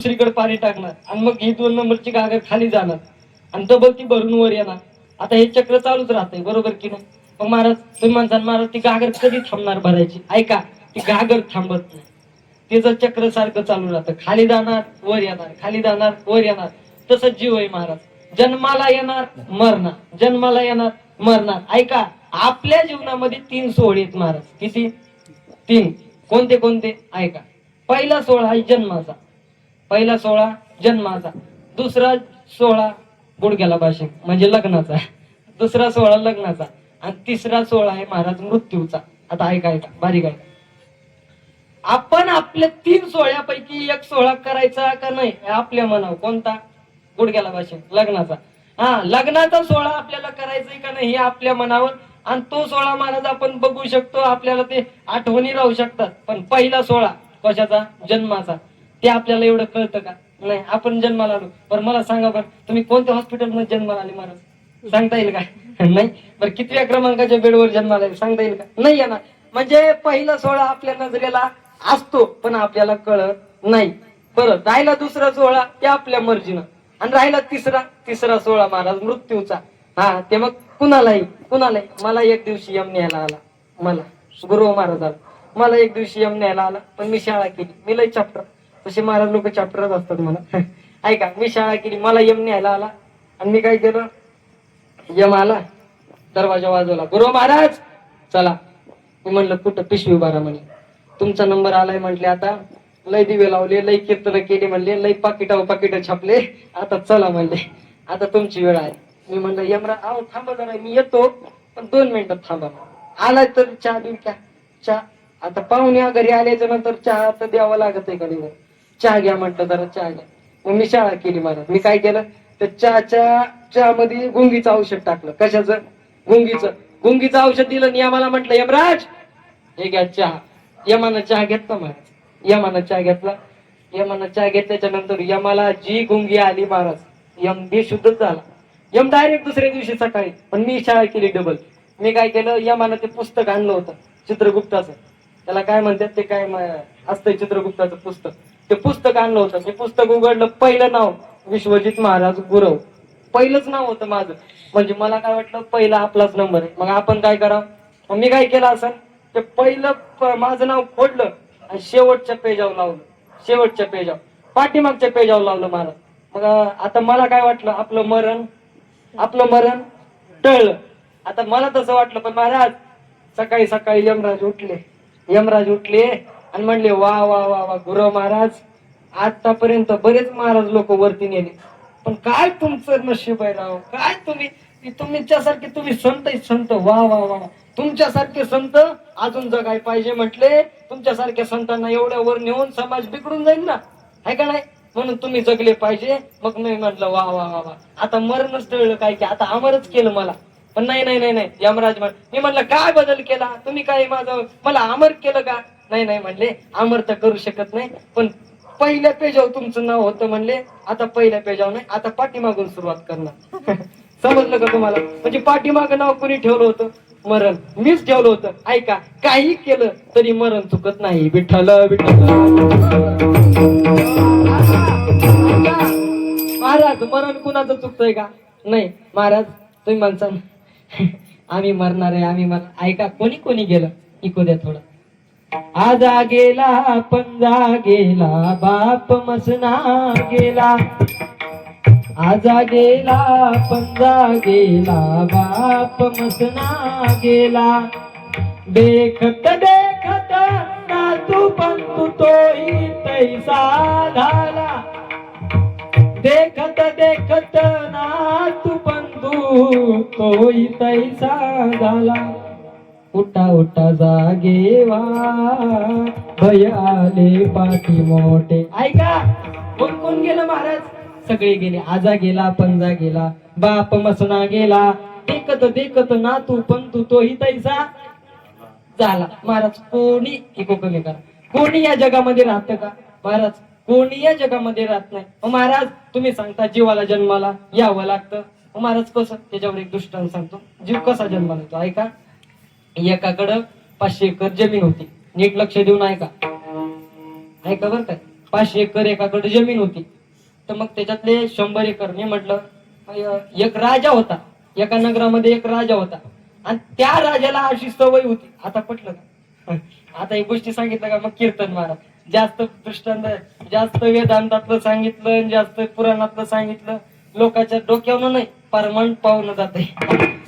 दुसरीकडे पाणी टाकणार. आणि मग ही दोन नंबरची गागर खाली जाणार. आणि डबल ती भरून वर येणार. आता हे चक्र चालूच राहतंय बरोबर की नाही? मग महाराज तुम्ही म्हणता महाराज ती गागर कधी थांबणार भरायची? ऐका ती गागर थांबत नाही. तिचं चक्र सारखं चालू राहतं खाली जाणार वर येणार खाली जाणार वर येणार. तसंच जीव आहे महाराज. जन्माला येणार मरणार. जन्माला येणार मरणार. ऐका आपल्या जीवनामध्ये तीन सोहळे आहेत महाराज. किती? तीन. कोणते कोणते? ऐका. पहिला सोहळा आहे जन्माचा. पहिला सोहळा जन्माचा दुसरा सोहळा गुडघ्याला भाषे म्हणजे लग्नाचा. दुसरा सोहळा लग्नाचा आणि तिसरा सोहळा आहे महाराज मृत्यूचा. आता ऐका ऐका बारीक ऐका आपण आपल्या तीन सोहळ्यापैकी एक सोहळा करायचा का नाही आपल्या मनावर कोणता? गुडघ्याला भाषे लग्नाचा. हा लग्नाचा सोहळा आपल्याला करायचा का नाही हे आपल्या मनावर आणि तो सोहळा महाराज आपण बघू शकतो आपल्याला ते आठवणी राहू शकतात. पण पहिला सोहळा कशाचा? जन्माचा. ते आपल्याला एवढं कळतं का? नाही आपण जन्माला आलो. बरं मला सांगा बरं तुम्ही कोणत्या हॉस्पिटलमध्ये जन्माला आले महाराज? सांगता येईल का? नाही? बरं कितव्या क्रमांकाच्या बेडवर जन्माला आले? सांगता येईल का? नाही येणार. म्हणजे पहिला सोहळा आपल्या नजरेला असतो पण आपल्याला कळत नाही. परत राहिला दुसरा सोहळा ते आपल्या मर्जीनं. आणि राहिला तिसरा तिसरा सोहळा महाराज मृत्यूचा. हा ते मग कुणालाही कुणालाही. मला एक दिवशी यम न्यायला आला. मला. गुरु महाराज आला मला एक दिवशी यम न्यायला आला पण मी शाळा केली. मी लय चॅप्टर तसे महाराज लोक चॅप्टरच असतात मला ऐका मी शाळा केली मला यम न्यायला आला. आणि मी काय केलं? यम आला दरवाजा वाजवला. गुरु महाराज चला. मी म्हणलं कुठं? पिशवी बारा म्हणे. तुमचा नंबर आलाय म्हटले आता. लय दिवे लावले लय कीर्तन केली म्हणले लय पाकिटा पाकिट छापले. आता चला म्हणले. आता तुमची वेळ आहे. मी म्हणलं यमरा आहो थांबा जरा मी येतो. पण दोन मिनिटात थांबा आलाय तर चहा देऊ का? चहा? आता पाहुण्या घरी आल्याच्यानंतर चहा तर द्यावा लागत आहे कधी चहा घ्या म्हटलं जरा चहा घ्या. मग मी शाळा केली मला. मी काय केलं? तर चहाच्या चहामध्ये गुंगीचं औषध टाकलं. कशाचं? गुंगीचं. गुंगीचं औषध दिलं आणि आम्हाला म्हटलं यमराज हे घ्या चहा. यमानं चहा घेतला महाराज यमानं चहा घेतला. यमानं चहा घेतल्याच्या नंतर यमाला जी गुंगी आली महाराज यम बेशुद्धच झाला. यम डायरेक्ट दुसऱ्या दिवशी सकाळी. पण मी शाळा केली डबल मी काय केलं? यमानं ते पुस्तक आणलं होतं चित्रगुप्ताचं. त्याला काय म्हणतात? ते काय असतंय चित्रगुप्ताचं पुस्तक. ते पुस्तक आणलं होतं. ते पुस्तक उघडलं. पहिलं नाव विश्वजित महाराज गुरव. पहिलंच नाव होतं माझं. म्हणजे मला काय वाटलं पहिला आपलाच नंबर आहे. मग आपण काय करावं? मग मी काय केलं असं? ते पहिलं माझं नाव फोडलं आणि शेवटच्या पेजावर लावलं. शेवटच्या पेजावर. पाठीमागच्या पेजावर लावलं मला. मग आता मला काय वाटलं? आपलं मरण आपलं मरण टळलं. आता मला तसं वाटलं पण महाराज सकाळी सकाळी यमराज उठले. यमराज उठले. आणि म्हणले वा वा वा वा गुरु महाराज आतापर्यंत बरेच महाराज लोक वरती नेले. पण काय तुमचं नशीब आहे राव? काय तुम्ही? तुमच्यासारखे तुम्ही संत संत. वा वा वा तुमच्यासारखे संत अजून जगाय पाहिजे म्हटले तुमच्यासारख्या संतांना एवढ्या वर नेऊन समाज बिघडून जाईल ना? आहे का नाही? म्हणून तुम्ही जगले पाहिजे. मग मी म्हटलं वा वा वा वा. आता मरणच टळलं काय की? आता अमरच केलं मला. पण नाही नाही नाही नाही. यमराज मी म्हणलं काय बदल केला? तुम्ही काय माझं मला अमर केलं का? नाही नाही म्हणले. अमर तर करू शकत नाही. पण पहिल्या पेजावर तुमचं नाव होतं म्हणले. आता पहिल्या पेजावर नाही. आता पाठीमागून सुरुवात करणार. समजलं का तुम्हाला? म्हणजे पाठीमाग नाव कोणी ठेवलं होतं? मरण. मीच ठेवलं होतं. ऐका काही केलं तरी मरण चुकत नाही. विठ्ठल विठ्ठल. महाराज मरण कुणाचं चुकतंय का? नाही. महाराज तुम्ही म्हणसान. आम्ही मरणार आहे आम्ही मर ऐका कोणी कोणी गेलं? इकू द्या थोडं. आजा गेला पंजा गेला बाप मसना गेला. आजा गेला पंजा गेला बाप मसना गेला. देखत देखत ना तू पण तू तोही तैसा झाला. देखत देखत ना तू बंधू तोही तैसा झाला. उठा उठा जागेवा भय आले पाठी मोठे. ऐका कोण कोण गेलं महाराज? सगळे गेले. आजा गेला पंजा गेला. बाप मसना गेला. देखत देखत ना तू पण तू तोही तैसा झाला. महाराज कोणी इको कमी करा. कोणी या जगामध्ये राहतं का? महाराज कोणी या जगामध्ये राहत नाही. महाराज तुम्ही सांगता जीवाला जन्माला यावं लागतं. महाराज कसं? त्याच्यावर एक दृष्टांत सांगतो. जीव कसा जन्माला येतो? ऐका. एकाकडं पाचशे एकर जमीन होती. नीट लक्ष देऊन ऐका. ऐका बरं काय पाचशे एकर एकाकडे जमीन होती. तर मग त्याच्यातले शंभर एकर मी म्हटलं एक राजा होता. एका नगरामध्ये एक राजा होता. आणि त्या राजाला अशी सवय होती. आता पटलं का? आता ही गोष्टी सांगितलं का? मग कीर्तन महाराज जास्त दृष्टांत जास्त वेदांतातलं सांगितलं आणि जास्त पुराणातलं सांगितलं. लोकांच्या डोक्यावर नाही परमन पाहून जाते.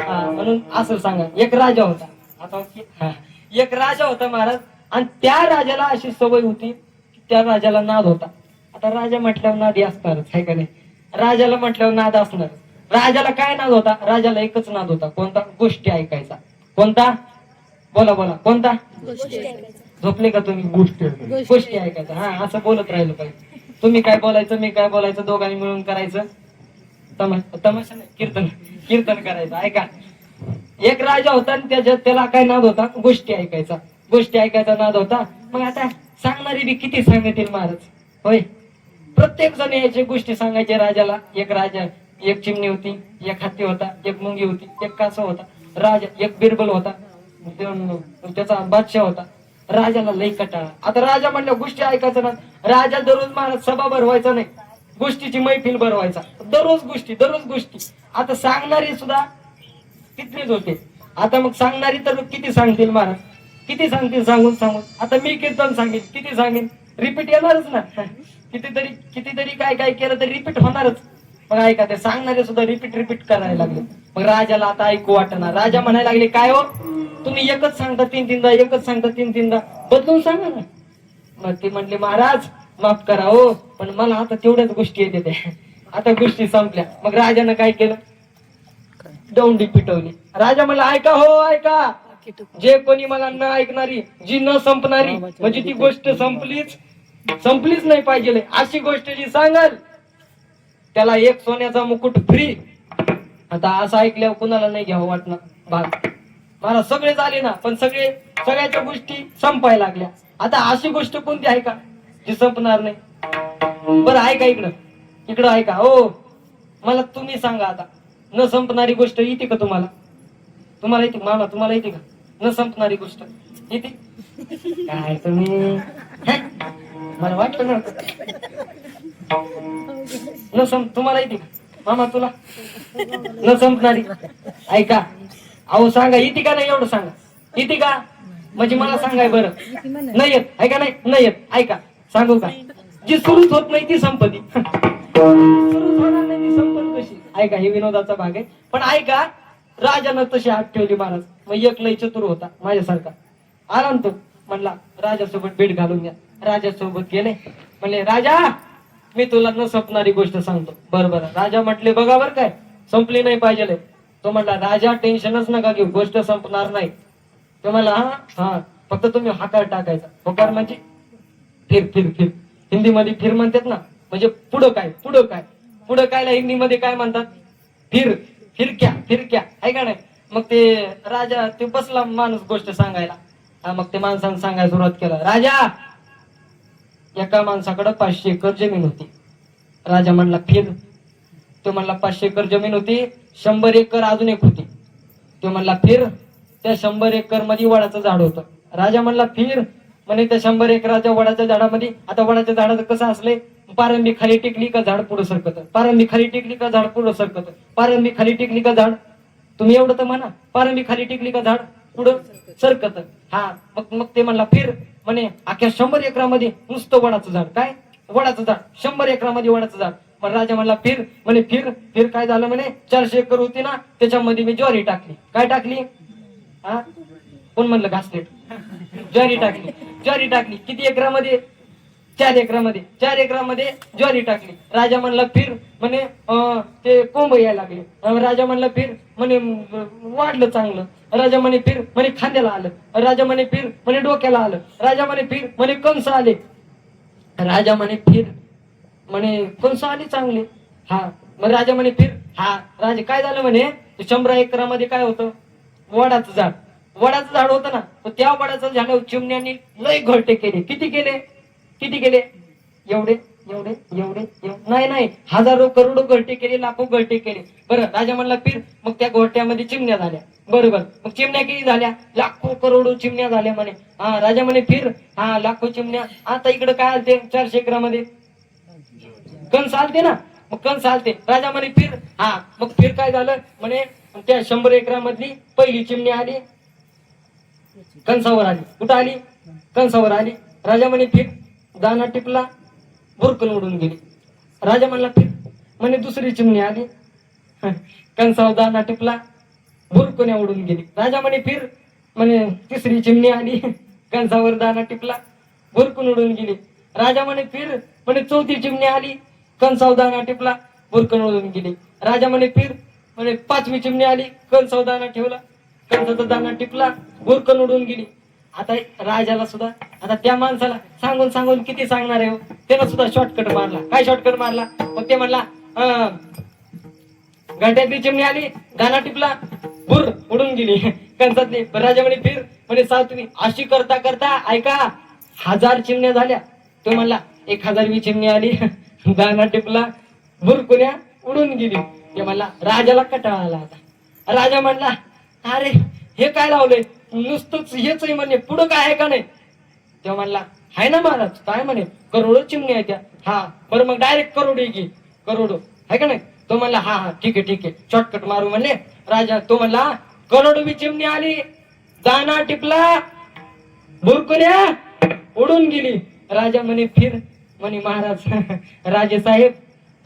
म्हणून असं सांगा. एक राजा होता. आता? हा. एक राजा होता महाराज आणि त्या राजाला अशी सवय होती की त्या राजाला नाद होता. आता राजा म्हटल्यावर नादी असणारच आहे का नाही? राजाला म्हटल्यावर नाद असणार. राजाला काय नाद होता? राजाला एकच नाद होता. कोणता? गोष्टी ऐकायचा. कोणता? बोला बोला. कोणता? झोपले का तुम्ही? गोष्टी गोष्टी ऐकायचं हा असं बोलत राहिलं पाहिजे. तुम्ही काय बोलायचं मी काय बोलायचं दोघांनी मिळून करायचं? तमाशा तमाशा नाही कीर्तन कीर्तन करायचं. ऐका. एक राजा होता आणि त्याच्यात त्याला काय नाद होता? गोष्टी ऐकायचा. गोष्टी ऐकायचा नाद होता. मग आता सांगणारी बी किती सांगतील महाराज? होय. प्रत्येक जण याची गोष्टी सांगायचे राजाला. एक राजा एक चिमणी होती एक हत्ती होता एक मुंगी होती एक कासव होता. राजा एक बिरबल होता. दोन- त्याचा बादशाह होता. राजाला लई कटाळा. आता राजा म्हणल्या गोष्टी ऐकायचं ना राजा दररोज महाराज सभा भरवायचा नाही. गोष्टीची मैफिल भरवायचा. दररोज गोष्टी दररोज गोष्टी. आता सांगणारी सुद्धा तिथलेच होते? आता मग सांगणारी तर किती सांगतील महाराज किती सांगतील सांगून सांगून? आता मी कीर्तन सांगेन किती सांगेन? रिपीट येणारच ना. कितीतरी कितीतरी काय काय केलं तर रिपीट होणारच. मग ऐका ते सांगणारे सुद्धा रिपीट रिपीट करायला लागले. मग राजाला आता ऐकू वाटणार. राजा म्हणायला लागले काय हो? तुम्ही एकच सांगता तीन तीनदा एकच सांगता तीन तीनदा बदलून सांगा ना. मग ते म्हणले महाराज माफ करा हो पण मला आता तेवढ्याच गोष्टी येते त्या. आता गोष्टी संपल्या. मग राजानं काय केलं? दौंडी पिटवली. राजा म्हणला ऐका हो ऐका. जे कोणी मला न ऐकणारी जी न संपणारी म्हणजे ती गोष्ट संपलीच संपलीच नाही पाहिजे. अशी गोष्ट जी सांगाल त्याला एक सोन्याचा मुकुट फ्री आता असं ऐकल्यावर कुणाला नाही घ्यावं वाटणार? भाग मला सगळे झाले ना पण सगळे सगळ्याच्या गोष्टी संपायला लागल्या. आता अशी गोष्ट कोणती आहे का जी संपणार नाही? बरं ऐका इकडं. इकडं ऐका. हो. मला तुम्ही सांगा आता. न संपणारी गोष्ट येते का तुम्हाला? तुम्हाला येते मामा तुम्हाला येते का? न संपणारी गोष्ट येते? काय तुम्ही? मला वाटलं ना न संप तुम्हाला येते का? मामा तुला? न संपणारी. ऐका अहो सांगा येते का नाही एवढं सांगा? येते का? म्हणजे मला सांगाय बरं. नाही येत ऐका नाही नाही येत. ऐका सांगू का? जी सुरूच होत नाही ती संपत्ती सुरूच होणार नाही ती संपत्ती ऐका हे विनोदाचा भाग आहे. पण ऐका राजानं तशी हात ठेवली महाराज. मग एक लय चतुर होता माझ्यासारखा. आला तो म्हणला राजासोबत भेट घालून घ्या राजासोबत गेले. म्हणले राजा मी तुला न संपणारी गोष्ट सांगतो. बरोबर राजा म्हटले बघा बर काय संपली नाही पाहिजे तो म्हणला राजा टेन्शनच नका घेऊ गोष्ट संपणार नाही. तो म्हणला हा हा फक्त तुम्ही हाकार टाकायचा. होकार म्हणजे? फिर फिर फिर. हिंदीमध्ये फिर म्हणतात ना म्हणजे पुढं काय पुढं काय? पुढं कायला हिंदीमध्ये काय म्हणतात? फिर फिरक्या फिरक्या. आहे का नाही? मग ते राजा ते बसला माणूस गोष्ट सांगायला. हा, मग ते माणसानं सांगायला सुरुवात केला. राजा! एका माणसाकडे पाचशे एकर जमीन होती. राजा म्हणला फिर. तो म्हणला पाचशे एकर जमीन होती शंभर एकर अजून एक होती. तो म्हणला फिर. त्या शंभर एकरमध्ये वडाचं झाड होतं. राजा म्हणला फिर. म्हणे त्या शंभर एकराच्या वडाच्या झाडामध्ये आता वडाच्या झाडाचं कसं असले पारंबी खाली टेकली का झाड पुढे सरकत? पारंबी खाली टेकली का झाड पुढे सरकत? पारंबी खाली टेकली का झाड? तुम्ही एवढं तर म्हणा. पारंबी खाली टेकली का झाड पुढं सरकत? हा मग मग ते म्हणला फिर. म्हणे अख्ख्या शंभर एकरामध्ये नुसतं वडाचं झाड. काय? वडाचं झाड. शंभर एकरामध्ये वडाचं झाड. पण राजा म्हणला फिर. म्हणे फिर. फिर काय झालं म्हणे? चारशे एकर होती ना त्याच्यामध्ये मी ज्वारी टाकली. काय टाकली? हा? कोण म्हणलं घासलेट? ज्वारी टाकली. ज्वारी टाकली. किती एकरामध्ये? चार एकरामध्ये चार एकरामध्ये ज्वारी टाकली. राजा म्हणला फिर म्हणे अं, ते कोंब यायला लागले. राजा म्हणला फिर म्हणे वाढलं चांगलं. राजा म्हणे फिर म्हणे खांद्याला आलं. राजा म्हणे फिर म्हणे डोक्याला आलं. राजा म्हणे फिर म्हणे कंस आले. राजा म्हणे फिर म्हणे कंस आले चांगले. हा मग राजा म्हणे फिर हा राजा काय झालं म्हणे शंभरा शंभर एकरामध्ये काय होतं? वडाचं झाड. वडाचं झाड होतं ना तर त्या वडाचं झाड चिमण्याने लय घरटे केले. किती केले? किती केले? एवढे एवढे एवढे नाही नाही. हजारो करोडो घरटे केले लाखो घरटे केले. बरं राजा म्हणला फिर मग त्या घोट्यामध्ये चिमण्या झाल्या. बरोबर. मग चिमण्या किती झाल्या? लाखो करोडो चिमण्या झाल्या म्हणे. हा राजा म्हणे फिर हा लाखो चिमण्या. आता इकडे काय आलते? चारशे एकरामध्ये. कण चालते ना? मग कण चालते राजा म्हणे फिर हा मग फिर काय झालं? म्हणे त्या शंभर एकरामधली पहिली चिमणी आली. कंसावर आली. कुठं आली? कंसावर आली. राजा म्हणे फिर दाना टिपला बुरकन उडून गेली. राजा म्हणला फिर म्हणे दुसरी चिमणी आली. कंसावर दाना टिपला बुरकण्या उडून गेली. राजा म्हणे फिर. म्हणे तिसरी चिमणी आली. कंसावर दाना टिपला बुरकून उडून गेली. राजा म्हणे फिर. म्हणे चौथी चिमणी आली. कंसाव दाना टिपला बुरकन उडून गेली. राजा म्हणे फिर. म्हणे पाचवी चिमणी आली. कंसाव दाना ठेवला कंसाचा दाना टिपला बुरकन उडून गेली. आता राजाला सुद्धा आता त्या माणसाला सांगून सांगून किती सांगणार आहे हो? त्याला सुद्धा शॉर्टकट मारला. काय शॉर्टकट मारला? मग ते म्हणला अं, घंट्यातली चिमणी आली दाना टिपला बुर उडून गेली. कंसातली राजा म्हणे फिर म्हणे सातवी अशी करता करता ऐका हजार चिमण्या झाल्या. तो म्हणला एक हजारवी चिमणी आली दाना टिपला बुरकुण्या उडून गेली. ते म्हणला राजाला कटाळा आला आता. राजा म्हणला अरे हे काय लावलंय? नुसतंच हेच आहे म्हणे पुढं काय आहे का नाही? तेव्हा म्हणला हाय ना महाराज काय म्हणे? करोडो चिमणी आहे त्या. हा बरं मग डायरेक्ट करोड घे की? करोडो. आहे का नाही? तो म्हणला हा हा ठीक आहे ठीक आहे शॉर्टकट मारू म्हणले राजा तो म्हणला करोडोवी चिमणी आली दाना टिपला बुरकुऱ्या उडून गेली. राजा म्हणे फिर म्हणे महाराज राजे साहेब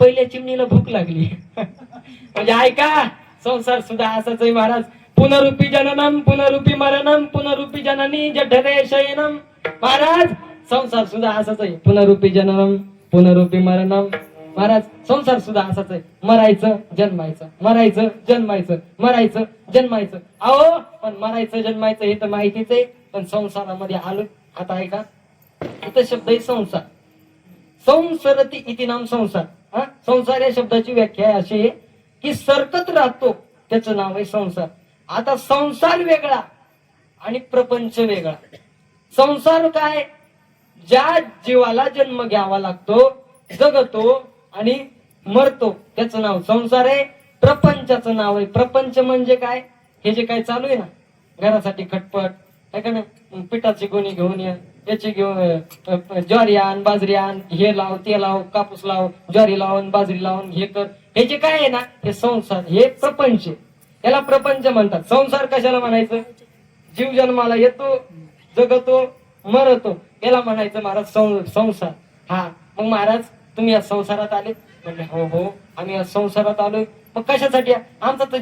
पहिल्या चिमणीला भूक लागली. म्हणजे ऐका संसार सुद्धा असाच आहे महाराज. पुनरुपी जननम पुनरुपी मरणम पुनरुपी जननी जठरे शयनम. महाराज संसार सुद्धा असाच आहे. पुनरुपी जननम पुनरुपी मरणम. महाराज संसार सुद्धा असाच आहे. मरायचं जन्मायचं. मरायचं जन्मायचं. मरायचं जन्मायचं. अहो पण मरायचं जन्मायचं हे तर माहितीच आहे. पण संसारामध्ये आलो. आता आहे का इथं शब्द आहे संसार. संसरती इति नाम संसार. हा? संसार या शब्दाची व्याख्या आहे अशी आहे की सरकत राहतो. त्याचं नाव आहे संसार. आता संसार वेगळा आणि प्रपंच वेगळा. संसार काय? ज्या जीवाला जन्म घ्यावा लागतो जगतो आणि मरतो त्याचं नाव संसार आहे प्रपंचाचं नाव आहे. प्रपंच म्हणजे काय? हे जे काय चालू आहे ना घरासाठी खटपट काय का नाही? पिठाची गोणी घेऊन या याची घेऊन ज्वारी आण बाजरी आण हे लाव ते लाव कापूस लाव ज्वारी लावून बाजरी लावून हे कर. हे जे काय आहे ना हे संसार हे प्रपंच आहे. याला प्रपंच म्हणतात. संसार कशाला म्हणायचं? जीव जन्माला येतो जगतो मरतो. याला म्हणायचं महाराज सं- संसार. हा मग महाराज तुम्ही या संसारात आले? म्हणजे हो हो. आम्ही या संसारात आलोय. मग कशासाठी? आमचा तर